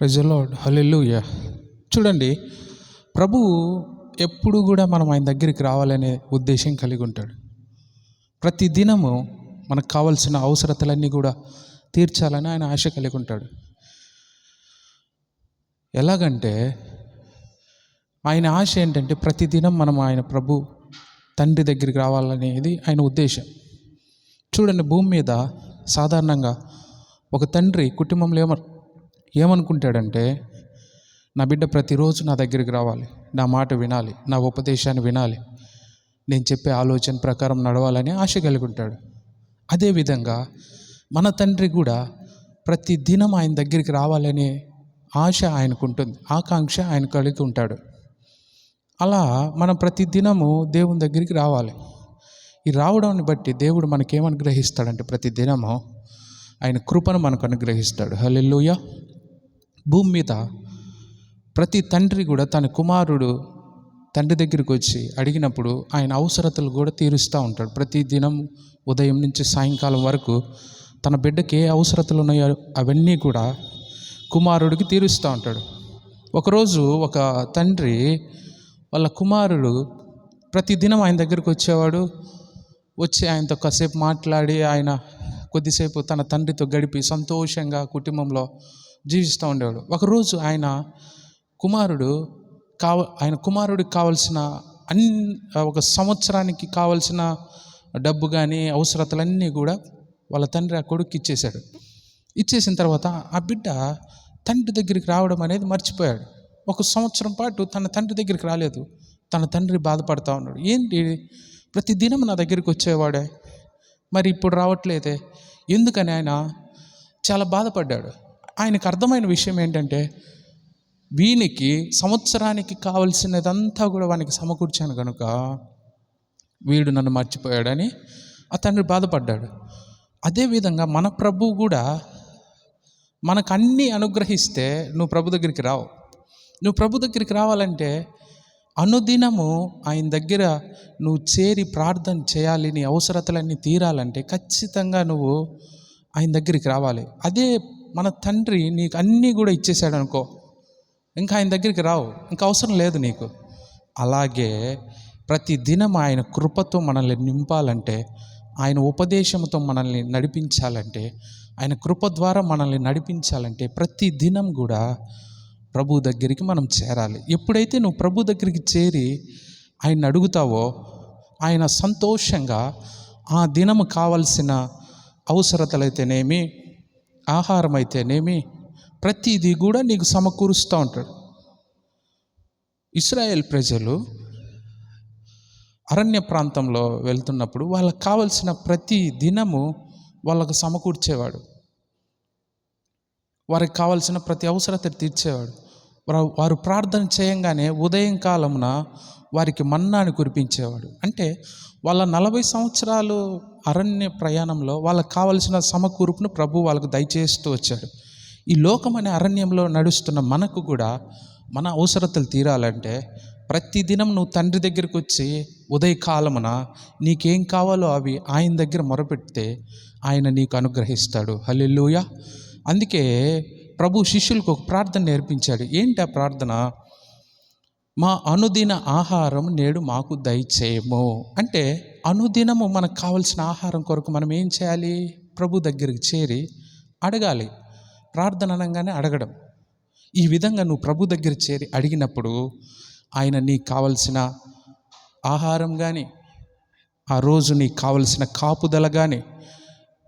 ప్రజలాడ్ hallelujah చూడండి ప్రభువు ఎప్పుడు కూడా మనం ఆయన దగ్గరికి రావాలనే ఉద్దేశం కలిగి ఉంటాడు. ప్రతి దినము మనకు కావాల్సిన అవసరతలన్నీ కూడా తీర్చాలని ఆయన ఆశ కలిగి ఉంటాడు. ఎలాగంటే ఆయన ఆశ ఏంటంటే ప్రతిదినం మనం ఆయన ప్రభు తండ్రి దగ్గరికి రావాలనేది ఆయన ఉద్దేశం. చూడండి భూమి మీద సాధారణంగా ఒక తండ్రి కుటుంబంలో ఏమ ఏమనుకుంటాడంటే నా బిడ్డ ప్రతిరోజు నా దగ్గరికి రావాలి. నా మాట వినాలి. నా ఉపదేశాన్ని వినాలి. నేను చెప్పే ఆలోచన ప్రకారం నడవాలని ఆశ కలిగి ఉంటాడు అదేవిధంగా మన తండ్రి కూడా ప్రతి దినం ఆయన దగ్గరికి రావాలనే ఆశ ఆయనకు ఉంటుంది ఆకాంక్ష ఆయన కలిగి ఉంటాడు. అలా మనం ప్రతి దినము దేవుని దగ్గరికి రావాలి. ఈ రావడాన్ని బట్టి దేవుడు మనకేమనుగ్రహిస్తాడంటే ప్రతి దినము ఆయన కృపను మనకు అనుగ్రహిస్తాడు హలెల్లుయా. భూమి మీద ప్రతి తండ్రి కూడా తన కుమారుడు తండ్రి దగ్గరికి వచ్చి అడిగినప్పుడు ఆయన అవసరతలు కూడా తీరుస్తూ ఉంటాడు. ప్రతి దినం ఉదయం నుంచి సాయంకాలం వరకు తన బిడ్డకి ఏ అవసరతలు ఉన్నాయో అవన్నీ కూడా కుమారుడికి తీరుస్తూ ఉంటాడు. ఒకరోజు ఒక తండ్రి వాళ్ళ కుమారుడు ప్రతిదినం ఆయన దగ్గరికి వచ్చేవాడు. వచ్చి ఆయనతో కాసేపు మాట్లాడి ఆయన కొద్దిసేపు తన తండ్రితో గడిపి సంతోషంగా కుటుంబంలో జీవిస్తూ ఉండేవాడు ఒకరోజు ఆయన కుమారుడు కావ ఆయన కుమారుడికి కావలసిన అన్ ఒక సంవత్సరానికి కావలసిన డబ్బు కానీ అవసరతలన్నీ కూడా వాళ్ళ తండ్రి ఆ కొడుకు ఇచ్చేశాడు. ఇచ్చేసిన తర్వాత ఆ బిడ్డ తండ్రి దగ్గరికి రావడం అనేది మర్చిపోయాడు. ఒక సంవత్సరం పాటు తన తండ్రి దగ్గరికి రాలేదు. తన తండ్రి బాధపడతా ఉన్నాడు. ఏంటి? ప్రతి దినం నా దగ్గరికి వచ్చేవాడే? మరి ఇప్పుడు రావట్లేదే? ఎందుకని ఆయన చాలా బాధపడ్డాడు. ఆయనకు అర్థమైన విషయం ఏంటంటే వీనికి సంవత్సరానికి కావలసినదంతా కూడా వానికి సమకూర్చాను కనుక వీడు నన్ను మర్చిపోయాడని ఆ తండ్రి బాధపడ్డాడు. అదేవిధంగా మన ప్రభు కూడా మనకు అన్నీ అనుగ్రహిస్తే నువ్వు ప్రభు దగ్గరికి రావు. నువ్వు ప్రభు దగ్గరికి రావాలంటే అనుదినము ఆయన దగ్గర నువ్వు చేరి ప్రార్థన చేయాలి నీ అవసరతలన్నీ తీరాలంటే ఖచ్చితంగా నువ్వు ఆయన దగ్గరికి రావాలి. అదే మన తండ్రి నీకు అన్నీ కూడా ఇచ్చేసాడు అనుకో ఇంకా ఆయన దగ్గరికి రావు ఇంకా అవసరం లేదు నీకు. అలాగే ప్రతి దినం ఆయన కృపతో మనల్ని నింపాలంటే ఆయన ఉపదేశంతో మనల్ని నడిపించాలంటే ఆయన కృప ద్వారా మనల్ని నడిపించాలంటే ప్రతి దినం కూడా ప్రభు దగ్గరికి మనం చేరాలి. ఎప్పుడైతే నువ్వు ప్రభు దగ్గరికి చేరి ఆయన అడుగుతావో ఆయన సంతోషంగా ఆ దినము కావలసిన అవసరతలైతేనేమి ఆహారం అయితేనేమి ప్రతిదీ కూడా నీకు సమకూరుస్తూ ఉంటాడు. ఇస్రాయేల్ ప్రజలు అరణ్య ప్రాంతంలో వెళ్తున్నప్పుడు వాళ్ళకి కావలసిన ప్రతి దినము వాళ్ళకు సమకూర్చేవాడు. వారికి కావలసిన ప్రతి అవసరత తీర్చేవాడు. వారు- వారు ప్రార్థన చేయంగానే ఉదయం కాలమున వారికి మన్నాను కురిపించేవాడు. అంటే వాళ్ళ నలభై సంవత్సరాలు అరణ్య ప్రయాణంలో వాళ్ళకి కావలసిన సమకూర్పును ప్రభు వాళ్ళకు దయచేస్తూ వచ్చాడు. ఈ లోకం అనే అరణ్యంలో నడుస్తున్న మనకు కూడా మన అవసరతలు తీరాలంటే ప్రతిదినం నువ్వు తండ్రి దగ్గరికి వచ్చి ఉదయకాలమున నీకేం కావాలో అవి ఆయన దగ్గర మొరపెడితే ఆయన నీకు అనుగ్రహిస్తాడు. హల్లెలూయ. అందుకే ప్రభు శిష్యులకు ఒక ప్రార్థన నేర్పించాడు. ఏంటి ఆ ప్రార్థన? మా అనుదిన ఆహారం నేడు మాకు దయచేయము. అంటే అనుదినము మనకు కావలసిన ఆహారం కొరకు మనం ఏం చేయాలి? ప్రభు దగ్గరికి చేరి అడగాలి. ప్రార్థన అనగానే అడగడం. ఈ విధంగా నువ్వు ప్రభు దగ్గర చేరి అడిగినప్పుడు ఆయన నీకు కావలసిన ఆహారం కానీ ఆ రోజు నీకు కావలసిన కాపుదల కానీ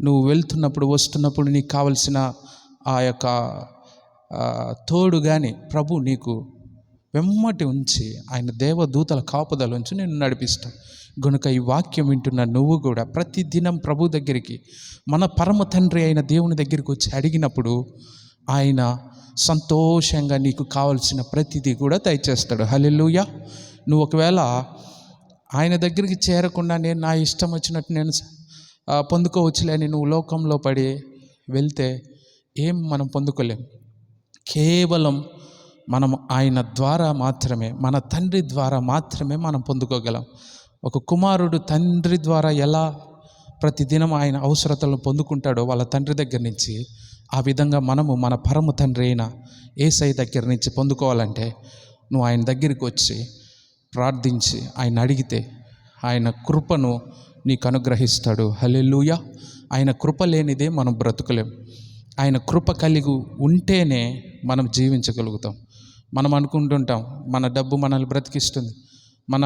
నువ్వు వెళ్తున్నప్పుడు వస్తున్నప్పుడు నీకు కావలసిన ఆ యొక్క తోడు కానీ ప్రభు నీకు వెమ్మటి ఉంచి ఆయన దేవదూతల కాపుదల ఉంచి నేను నడిపిస్తాను గనుక ఈ వాక్యం వింటున్న నువ్వు కూడా ప్రతి దినం ప్రభు దగ్గరికి మన పరమ తండ్రి అయిన దేవుని దగ్గరికి వచ్చి అడిగినప్పుడు ఆయన సంతోషంగా నీకు కావలసిన ప్రతిదీ కూడా దయచేస్తాడు. హల్లెలూయ. నువ్వు ఒకవేళ ఆయన దగ్గరికి చేరకుండా నేను నా ఇష్టం వచ్చినట్టు నేను పొందుకోవచ్చులేని నువ్వు లోకంలో పడి వెళ్తే ఏం మనం పొందుకోలేం? కేవలం మనం ఆయన ద్వారా మాత్రమే మన తండ్రి ద్వారా మాత్రమే మనం పొందుకోగలం. ఒక కుమారుడు తండ్రి ద్వారా ఎలా ప్రతిదినం ఆయన అవసరతలను పొందుకుంటాడో వాళ్ళ తండ్రి దగ్గర నుంచి ఆ విధంగా మనము మన పరమ తండ్రి అయిన ఏసై దగ్గర నుంచి పొందుకోవాలంటే నువ్వు ఆయన దగ్గరికి వచ్చి ప్రార్థించి ఆయన అడిగితే ఆయన కృపను నీకు అనుగ్రహిస్తాడు. హలెలుయ ఆయన కృప లేనిదే మనం బ్రతకలేం. ఆయన కృప కలిగి ఉంటేనే మనం జీవించగలుగుతాం. మనం అనుకుంటుంటాం మన డబ్బు మనల్ని బ్రతికిస్తుంది. మన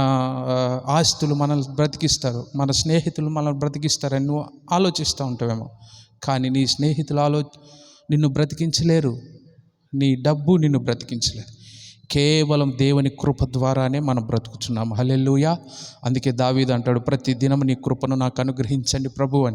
ఆస్తులు మనల్ని బ్రతికిస్తారు మన స్నేహితులు మనల్ని బ్రతికిస్తారని నువ్వు ఆలోచిస్తూ ఉంటావేమో. కానీ నీ స్నేహితులు ఆలో నిన్ను బ్రతికించలేరు. నీ డబ్బు నిన్ను బ్రతికించలేదు. కేవలం దేవుని కృప ద్వారానే మనం బ్రతుకుతున్నాం. హల్లెలూయా. అందుకే దావీదు అంటాడు ప్రతి దినం నీ కృపను నాకు అనుగ్రహించండి ప్రభు అని.